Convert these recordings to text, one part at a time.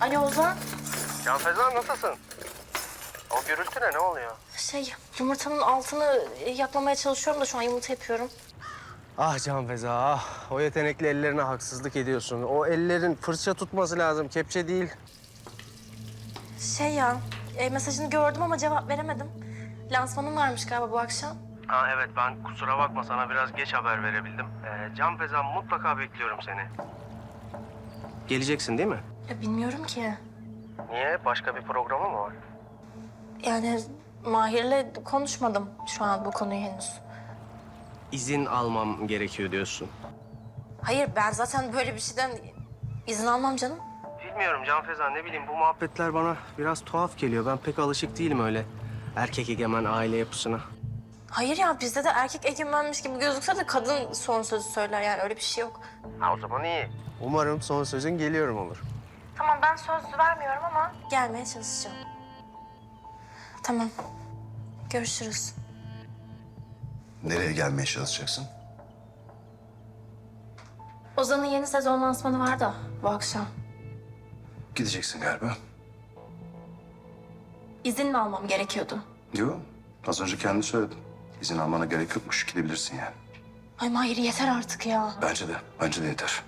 Alo Ozan. Can Feza nasılsın? O gürültü ne? Ne oluyor? Şey yumurtanın altını yapmamaya çalışıyorum da şu an yumurta yapıyorum. Ah Can Feza ah. O yetenekli ellerine haksızlık ediyorsun. O ellerin fırça tutması lazım. Kepçe değil. Şey ya e, mesajını gördüm ama cevap veremedim. Lansmanın varmış galiba bu akşam. Ha evet ben kusura bakma sana biraz geç haber verebildim. Ee, Can Feza mutlaka bekliyorum seni. Geleceksin değil mi? Ya, bilmiyorum ki. Niye? Başka bir programı mı var? Yani Mahir'le konuşmadım şu an bu konuyu henüz. İzin almam gerekiyor diyorsun. Hayır ben zaten böyle bir şeyden izin almam canım. Bilmiyorum Can Feza ne bileyim bu muhabbetler bana biraz tuhaf geliyor. Ben pek alışık değilim öyle erkek egemen aile yapısına. Hayır ya bizde de erkek egemenmiş gibi gözükse de kadın son sözü söyler yani öyle bir şey yok. Ha o zaman iyi. Umarım son sözün geliyorum olur. Tamam ben söz vermiyorum ama gelmeye çalışacağım. Tamam. Görüşürüz. Nereye gelmeye çalışacaksın? Ozan'ın yeni sezon lansmanı var da bu akşam. Gideceksin galiba. İzin mi almam gerekiyordu? Yok. Az önce kendi söyledin. İzin almana gerek yokmuş. Gidebilirsin yani. Ay Mahir yeter artık ya. Bence de. Bence de yeter.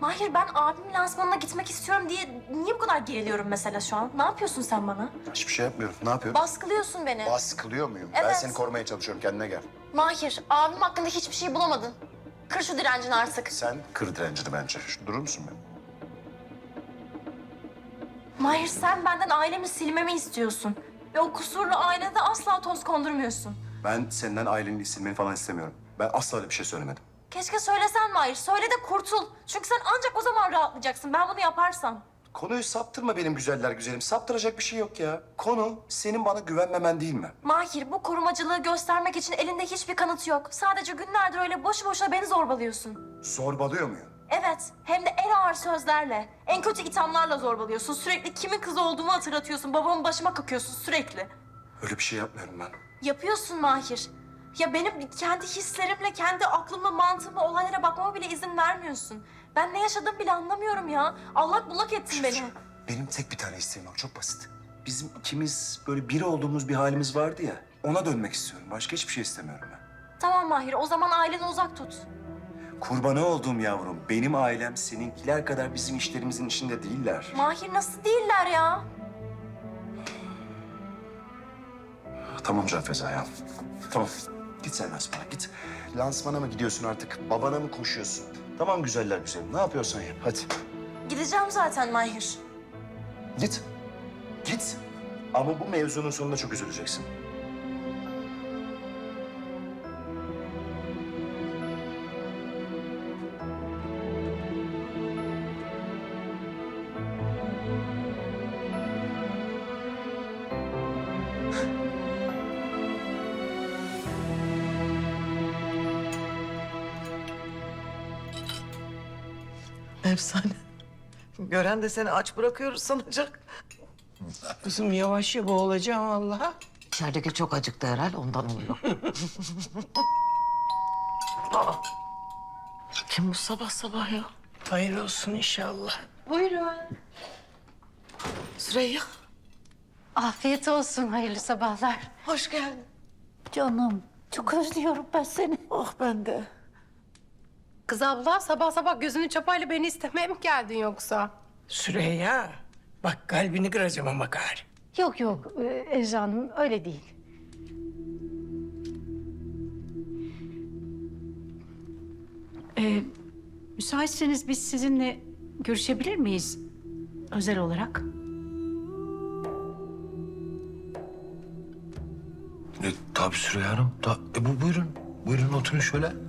Mahir ben abimin lansmanına gitmek istiyorum diye niye bu kadar geriliyorum mesela şu an? Ne yapıyorsun sen bana? Hiçbir şey yapmıyorum. Ne yapıyorum? Baskılıyorsun beni. Baskılıyor muyum? Ben Evet. seni korumaya çalışıyorum. Kendine gel. Mahir abim hakkında hiçbir şey bulamadın. Kır şu direncini artık. Sen kır direncini bence. Şu, durur musun benim? Mahir sen benden ailemi silmemi istiyorsun. Ve o kusurlu ailede asla toz kondurmuyorsun. Ben senden ailenin silmeni falan istemiyorum. Ben asla öyle bir şey söylemedim. Keşke söylesen Mahir. Söyle de kurtul. Çünkü sen ancak o zaman rahatlayacaksın. Ben bunu yaparsam. Konuyu saptırma benim güzeller güzelim. Saptıracak bir şey yok ya. Konu senin bana güvenmemen değil mi? Mahir bu korumacılığı göstermek için elinde hiçbir kanıt yok. Sadece günlerdir öyle boşu boşuna beni zorbalıyorsun. Zorbalıyor muyum? Evet, hem de en ağır sözlerle, en kötü ithamlarla zorbalıyorsun. Sürekli kimin kızı olduğumu hatırlatıyorsun. Babamın başıma kakıyorsun sürekli. Öyle bir şey yapmıyorum ben. Yapıyorsun Mahir. Ya benim kendi hislerimle, kendi aklımla, mantığımla olaylara bakmama bile izin vermiyorsun. Ben ne yaşadığımı bile anlamıyorum ya. Allah bullak ettin beni. Benim tek bir tane isteğim var. Çok basit. Bizim ikimiz böyle bir olduğumuz bir halimiz vardı ya. Ona dönmek istiyorum. Başka hiçbir şey istemiyorum ben. Tamam Mahir, o zaman aileni uzak tut. Kurbanı olduğum yavrum. Benim ailem seninkiler kadar bizim işlerimizin içinde değiller. Mahir nasıl değiller ya? Tamam Can Feza ya. Tamam. Git sen lansmana git. Lansmana mı gidiyorsun artık? Babana mı koşuyorsun? Tamam güzeller güzelim. Ne yapıyorsan yap. Hadi. Gideceğim zaten Mahir. Git. Git. Ama bu mevzunun sonunda çok üzüleceksin. Efsane. Gören de seni aç bırakıyoruz sanacak. Kızım yavaş ya boğulacağım vallahi. İçerideki çok acıktı herhal ondan oluyor. Kim bu sabah sabah ya? Hayır olsun inşallah. Süreyya. Afiyet olsun, hayırlı sabahlar. Hoş geldin. Canım, çok özlüyorum ben seni. Oh ben de. Kız abla sabah sabah gözünün çapayla beni istemeye mi geldin yoksa? Süreyya bak kalbini kıracağım ama gari. Yok yok, e, Ece Hanım öyle değil. Ee, müsaitseniz biz sizinle görüşebilir miyiz? Özel olarak. E, tabii Süreyya Hanım. Ta, e, bu, buyurun. Buyurun oturun şöyle.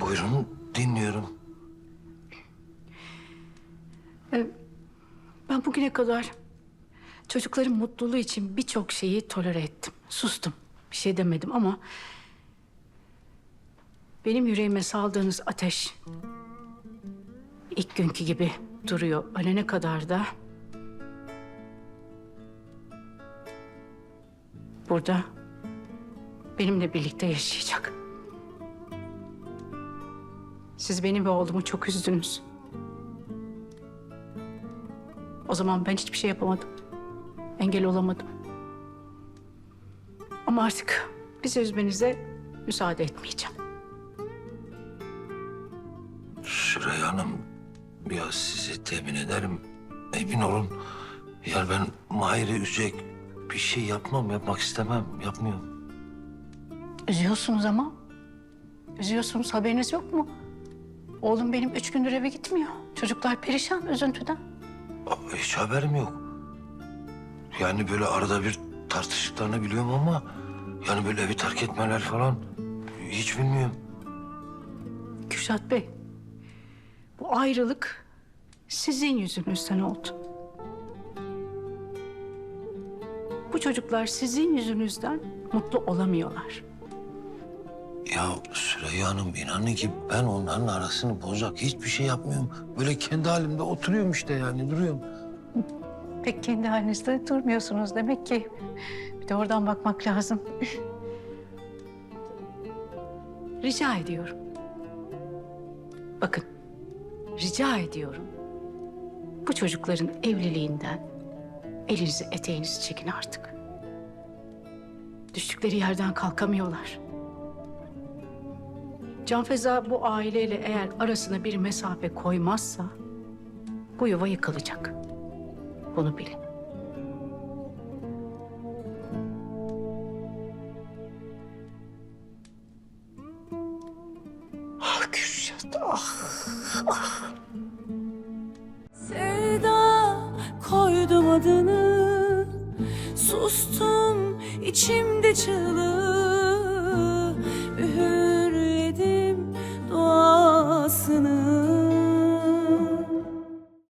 Buyurun dinliyorum. Ben bugüne kadar çocukların mutluluğu için birçok şeyi tolere ettim. Sustum. Bir şey demedim ama... ...benim yüreğime saldığınız ateş... ...ilk günkü gibi duruyor. Ölene kadar da... burada benimle birlikte yaşayacak. Siz benim ve oğlumu çok üzdünüz. O zaman ben hiçbir şey yapamadım. Engel olamadım. Ama artık bizi üzmenize müsaade etmeyeceğim. Süreyya Hanım, ya sizi temin ederim. Emin olun. Yani ben Mahir'i üzecek bir şey yapmam, yapmak istemem, yapmıyorum. Üzüyorsunuz ama. Üzüyorsunuz haberiniz yok mu? Oğlum benim üç gündür eve gitmiyor. Çocuklar perişan üzüntüden. Aa, Hiç haberim yok. Yani böyle arada bir tartıştıklarını biliyorum ama... ...yani böyle evi terk etmeler falan hiç bilmiyorum. Kürşat Bey, bu ayrılık sizin yüzünüzden oldu. Bu çocuklar sizin yüzünüzden mutlu olamıyorlar. Ya Süreyya Hanım inanın ki ben onların arasını bozacak hiçbir şey yapmıyorum. Böyle kendi halimde oturuyorum işte yani duruyorum. Pek kendi halinizde durmuyorsunuz demek ki. Bir de oradan bakmak lazım. rica ediyorum. Bakın, rica ediyorum. Bu çocukların evliliğinden elinizi eteğinizi çekin artık. Düştükleri yerden kalkamıyorlar. Can Feza bu aileyle eğer arasına bir mesafe koymazsa bu yuva yıkılacak. Bunu bilin. Ah Kürşat ah. Sevda koydum adını Sustum içimde çığlık